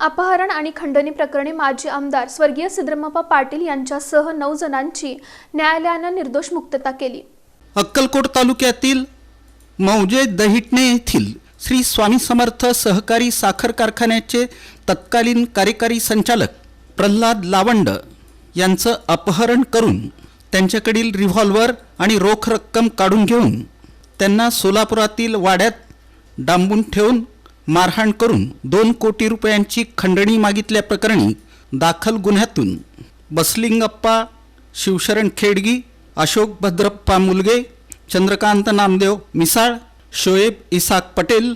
अपहरण आणि खंडणी प्रकरणी माजी आमदार स्वर्गीय सिद्धरामप्पा पाटील यांच्यासह नऊ जणांची न्यायालयानं निर्दोष मुक्तता केली. अक्कलकोट तालुक्यातील मौजे दहिटणे येथील श्री स्वामी समर्थ सहकारी साखर कारखान्याचे तत्कालीन कार्यकारी संचालक प्रल्हाद लावंड यांचं अपहरण करून त्यांच्याकडील रिव्हॉल्वर आणि रोख रक्कम काढून घेऊन त्यांना सोलापुरातील वाड्यात डांबून ठेवून मारहाण करून दोन कोटी रुपयांची खंडणी मागितल्याप्रकरणी दाखल गुन्ह्यातून बसलिंगप्पा शिवशरण खेडगी अशोक भद्रप्पा मुलगे चंद्रकांत नामदेव मिसाळ शोएब इसाक पटेल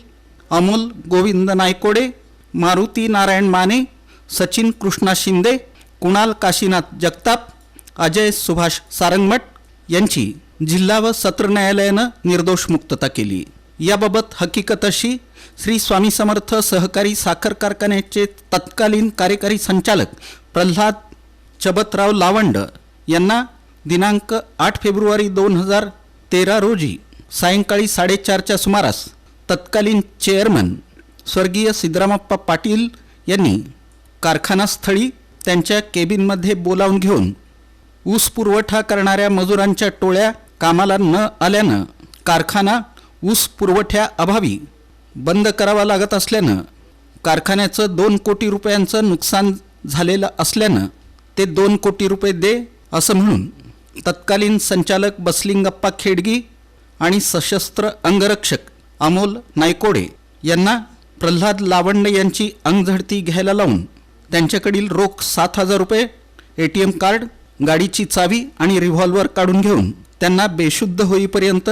अमोल गोविंद नायकोडे मारुती नारायण माने सचिन कृष्णा शिंदे कुणाल काशीनाथ जगताप अजय सुभाष सारंगमठ यांची जिल्हा व सत्र न्यायालयानं निर्दोष मुक्तता केली. याबाबत हकीकत अशी श्री स्वामी समर्थ सहकारी साखर कारखान्याचे तत्कालीन कार्यकारी संचालक प्रल्हाद चबतराव लावंड यांना दिनांक आठ फेब्रुवारी दोन हजार तेरा रोजी सायंकाळी साडेचारच्या सुमारास तत्कालीन चेअरमन स्वर्गीय सिद्धरामप्पा पाटील यांनी कारखानास्थळी त्यांच्या केबिनमध्ये बोलावून घेऊन ऊस पुरवठा करणाऱ्या मजुरांच्या टोळ्या कामाला न आल्यानं कारखाना ऊस पुरवठ्याअभावी बंद करावा लागत असल्यानं कारखान्याचं दोन कोटी रुपयांचं नुकसान झालेलं असल्यानं ते दोन कोटी रुपये दे असं म्हणून तत्कालीन संचालक बसलिंगप्पा खेडगी आणि सशस्त्र अंगरक्षक अमोल नायकोडे यांना प्रल्हाद लावंड यांची अंगझडती घ्यायला लावून त्यांच्याकडील रोख सात हजार रुपये ए टी एम कार्ड गाडीची चावी आणि रिव्हॉल्वर काढून घेऊन त्यांना बेशुद्ध होईपर्यंत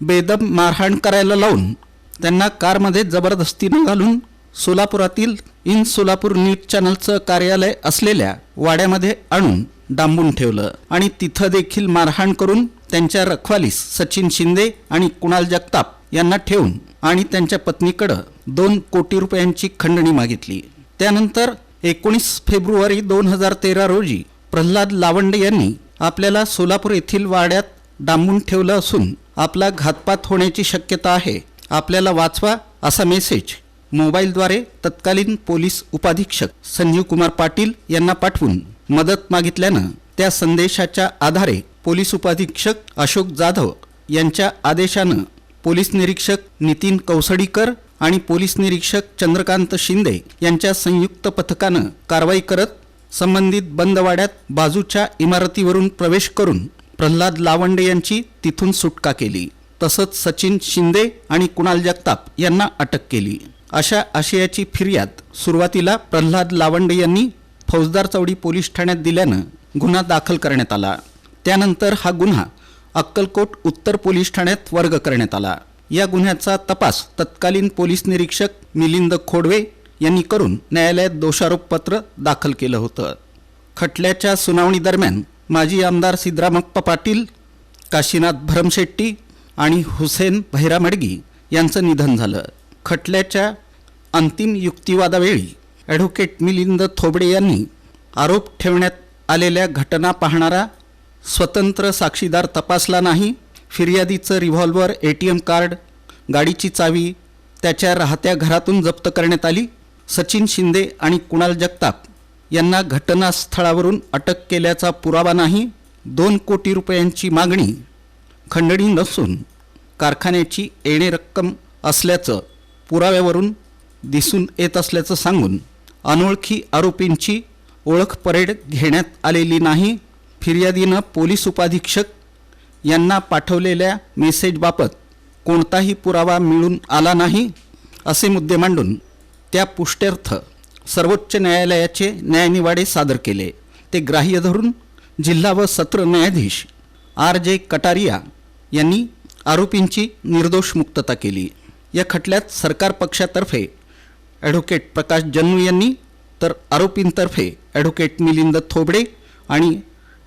बेदम मारहाण करायला लावून त्यांना कारमध्ये जबरदस्तीनं घालून सोलापुरातील इन सोलापूर न्यूज चॅनलचं कार्यालय असलेल्या वाड्यामध्ये आणून डांबून ठेवलं. आणि तिथं देखील मारहाण करून त्यांच्या रखवालीस सचिन शिंदे आणि कुणाल जगताप यांना ठेवून आणि त्यांच्या पत्नीकडं दोन कोटी रुपयांची खंडणी मागितली. त्यानंतर एकोणीस फेब्रुवारी दोन हजार तेरा रोजी प्रल्हाद लावंडे यांनी आपल्याला सोलापूर येथील वाड्यात डांबून ठेवलं असून आपला घातपात होण्याची शक्यता आहे. आपल्याला वाचवा असा मेसेज मोबाईलद्वारे तत्कालीन पोलीस उपाधीक्षक संजीव कुमार पाटील यांना पाठवून मदत मागितल्यानं त्या संदेशाच्या आधारे पोलीस उपाधीक्षक अशोक जाधव यांच्या आदेशानं पोलीस निरीक्षक नितीन कौसडीकर आणि पोलीस निरीक्षक चंद्रकांत शिंदे यांच्या संयुक्त पथकानं कारवाई करत संबंधित बंदवाड्यात बाजूच्या इमारतीवरून प्रवेश करून प्रल्हाद लावंडे यांची तिथून सुटका केली. तसंच सचिन शिंदे आणि कुणाल जगताप यांना अटक केली. अशा आशयाची फिर्याद सुरुवातीला प्रल्हाद लावंडे यांनी फौजदार चौडी पोलीस ठाण्यात दिल्यानं गुन्हा दाखल करण्यात आला. त्यानंतर हा गुन्हा अक्कलकोट उत्तर पोलीस ठाण्यात वर्ग करण्यात आला. या गुन्ह्याचा तपास तत्कालीन पोलीस निरीक्षक मिलिंद खोडवे यांनी करून न्यायालयात दोषारोपपत्र दाखल केलं होतं. खटल्याच्या सुनावणी दरम्यान माजी आमदार सिद्धरामप्पा पाटील काशीनाथ भरमशेट्टी आणि हुसेन भैरामडगी यांचं निधन झालं. खटल्याच्या अंतिम युक्तिवादावेळी ॲडव्होकेट मिलिंद थोबडे यांनी आरोप ठेवण्यात आलेल्या घटना पाहणारा स्वतंत्र साक्षीदार तपासला नाही फिर्यादीचं revolver A T M card गाडीची चावी त्याच्या राहत्या घरातून जप्त करण्यात आली सचिन शिंदे आणि कुणाल जगताप यांना घटनास्थळावरून अटक केल्याचा पुरावा नाही दोन कोटी रुपयांची मागणी खंडणी नसून कारखान्याची येणे रक्कम असल्याचं पुराव्यावरून दिसून येत असल्याचं सांगून अनोळखी आरोपींची ओळख परेड घेण्यात आलेली नाही. फिर्यादीनं पोलीस उपाधीक्षक यांना पाठवलेल्या मेसेजबाबत कोणताही पुरावा मिळून आला नाही असे मुद्दे मांडून त्या पुष्ट्यर्थ सर्वोच्च न्यायालयाचे न्यायनिवाडे सादर केले. ते ग्राह्य धरून जिल्हा व सत्र न्यायाधीश आर जे कटारिया यांनी आरोपींची निर्दोष मुक्तता केली. या खटल्यात सरकार पक्षातर्फे ॲडव्होकेट प्रकाश जन्नू यांनी तर आरोपींतर्फे ॲडव्होकेट मिलिंद थोबडे आणि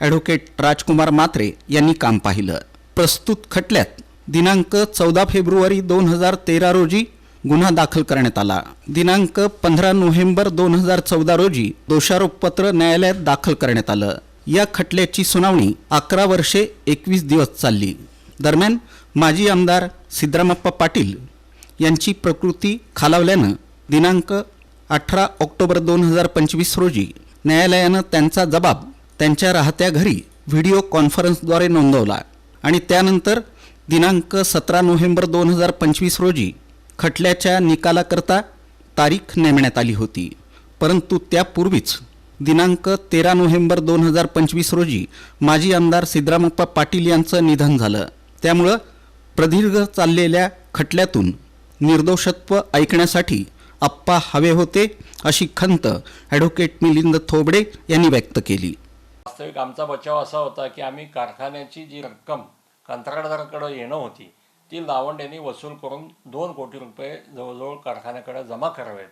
ॲडव्होकेट राजकुमार मात्रे यांनी काम पाहिलं. प्रस्तुत खटल्यात दिनांक चौदा फेब्रुवारी दोन हजार तेरा रोजी गुन्हा दाखल करण्यात आला. दिनांक पंधरा नोव्हेंबर दोन हजार चौदा रोजी दोषारोपपत्र न्यायालयात दाखल करण्यात आलं. या खटल्याची सुनावणी अकरा वर्षे एकवीस दिवस चालली. दरम्यान माजी आमदार सिद्धरामप्पा पाटील यांची प्रकृती खालावल्यानं दिनांक अठरा ऑक्टोबर दोन हजार पंचवीस रोजी न्यायालयानं त्यांचा जबाब त्यांच्या राहत्या घरी व्हिडिओ कॉन्फरन्सद्वारे नोंदवला आणि त्यानंतर दिनांक सतरा नोव्हेंबर दोन हजार पंचवीस रोजी खटल्याच्या निकालाकरता तारीख नेमण्यात आली होती. परंतु त्यापूर्वीच दिनांक तेरा नोव्हेंबर दोन हजार पंचवीस रोजी माजी आमदार सिद्धरामप्पा पाटील यांचं निधन झालं. त्यामुळं प्रदीर्घ चाललेल्या खटल्यातून निर्दोषत्व ऐकण्यासाठी आप्पा हवे होते अशी खंत ॲडव्होकेट मिलिंद थोबडे यांनी व्यक्त केली. वास्तविक आमचा बचाव असा होता की आम्ही कारखान्याची जी रक्कम कंत्राटदाराकडे येणं होती ती लावंड यांनी वसूल करून दोन कोटी रुपये जवळजवळ कारखान्याकडे जमा करावेत.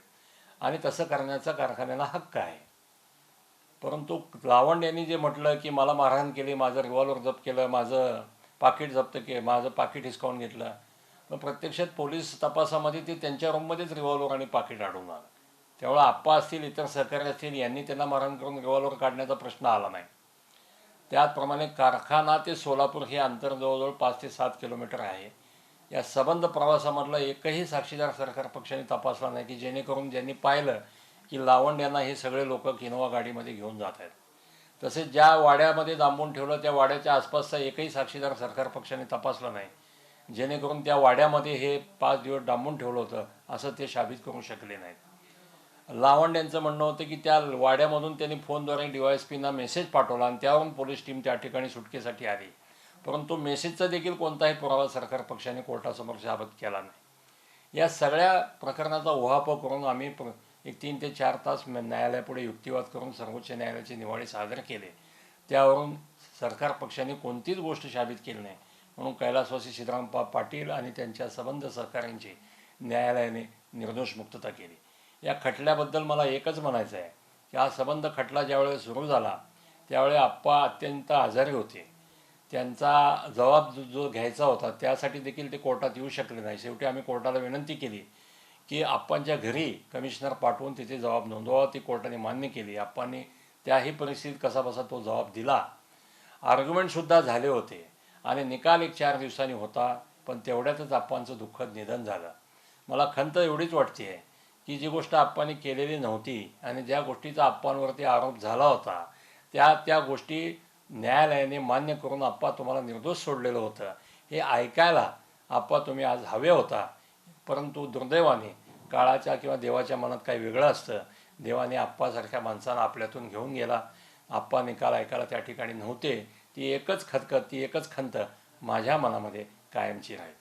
आणि तसं करण्याचा कारखान्याला हक्क आहे. परंतु लावंड यांनी जे म्हटलं की मला मारहाण केली माझं रिव्हॉल्वर जप्त केलं माझं पाकिट जप्त के माझं पाकिट हिसकावून घेतलं मग प्रत्यक्षात पोलीस तपासामध्ये ते त्यांच्या रूममध्येच रिव्हॉल्वर आणि पाकिट आढळून आलं. त्यामुळे आप्पा असतील इतर सहकारी असतील यांनी त्यांना मारहाण करून रिव्हॉल्वर काढण्याचा प्रश्न आला नाही. त्याचप्रमाणे कारखाना ते सोलापूर हे अंतर जवळजवळ पाच ते सात किलोमीटर आहे. या सबंध प्रवासामधला एकही साक्षीदार सरकार पक्षाने तपासला नाही की जेणेकरून ज्यांनी पाहिलं की लावंड यांना हे सगळे लोक किनोवा गाडीमध्ये घेऊन जात आहेत. तसेच ज्या वाड्यामध्ये दांबून ठेवलं त्या वाड्याच्या आसपासचा एकही साक्षीदार सरकार पक्षाने तपासला नाही. जेणेकरून त्या वाड्यामध्ये हे पाच दिवस डांबून ठेवलं होतं असं ते साबित करू शकले नाहीत. लावंड यांचं म्हणणं होतं की त्या वाड्यामधून त्यांनी फोनद्वारे डी वाय एस पीना मेसेज पाठवला आणि त्यावरून पोलीस टीम त्या ठिकाणी सुटकेसाठी आली. परंतु मेसेजचा देखील कोणताही पुरावा सरकार पक्षाने कोर्टासमोर साबत केला नाही. या सगळ्या प्रकरणाचा उहापोह करून आम्ही प्र- एक तीन ते चार तास न्यायालयापुढे युक्तिवाद करून सर्वोच्च न्यायालयाचे निवाडे सादर केले. त्यावरून सरकार पक्षाने कोणतीच गोष्ट साबित केली नाही. म्हणून कैलासवासी सिद्धरामप्पा पाटील आणि त्यांच्या संबंध सहकाऱ्यांची न्यायालयाने निर्दोष मुक्तता केली. या खटल्याबद्दल मला एकच म्हणायचं आहे की हा संबंध खटला ज्यावेळेस सुरू झाला त्यावेळी आप्पा अत्यंत आजारी होते. त्यांचा जबाब जो जो घ्यायचा होता त्यासाठी देखील ते कोर्टात येऊ शकले नाही. शेवटी आम्ही कोर्टाला विनंती केली की आप्पांच्या घरी कमिशनर पाठवून तिथे जबाब नोंदवावा ती कोर्टाने मान्य केली. आप्पांनी त्याही परिस्थितीत कसाबसा तो जबाब दिला. आर्ग्युमेंटसुद्धा झाले होते. आणि निकाल एक चार दिवसांनी होता पण तेवढ्यातच आप्पांचं दुःखद निधन झालं. मला खंत एवढीच वाटते आहे की जी गोष्ट आप्पांनी केलेली नव्हती आणि ज्या गोष्टीचा आप्पांवरती आरोप झाला होता त्या त्या गोष्टी न्यायालयाने मान्य करून आप्पा तुम्हाला निर्दोष सोडलेलं होतं. हे ऐकायला आप्पा तुम्ही आज हवे होता. परंतु दुर्दैवाने काळाच्या किंवा देवाच्या मनात काही वेगळं असतं. देवाने आप्पासारख्या माणसांना आपल्यातून घेऊन गेला. आप्पा निकाल ऐकायला त्या ठिकाणी नव्हते. ती एकच खतखत ती एकच खंत माझ्या मनामध्ये कायमची राहील.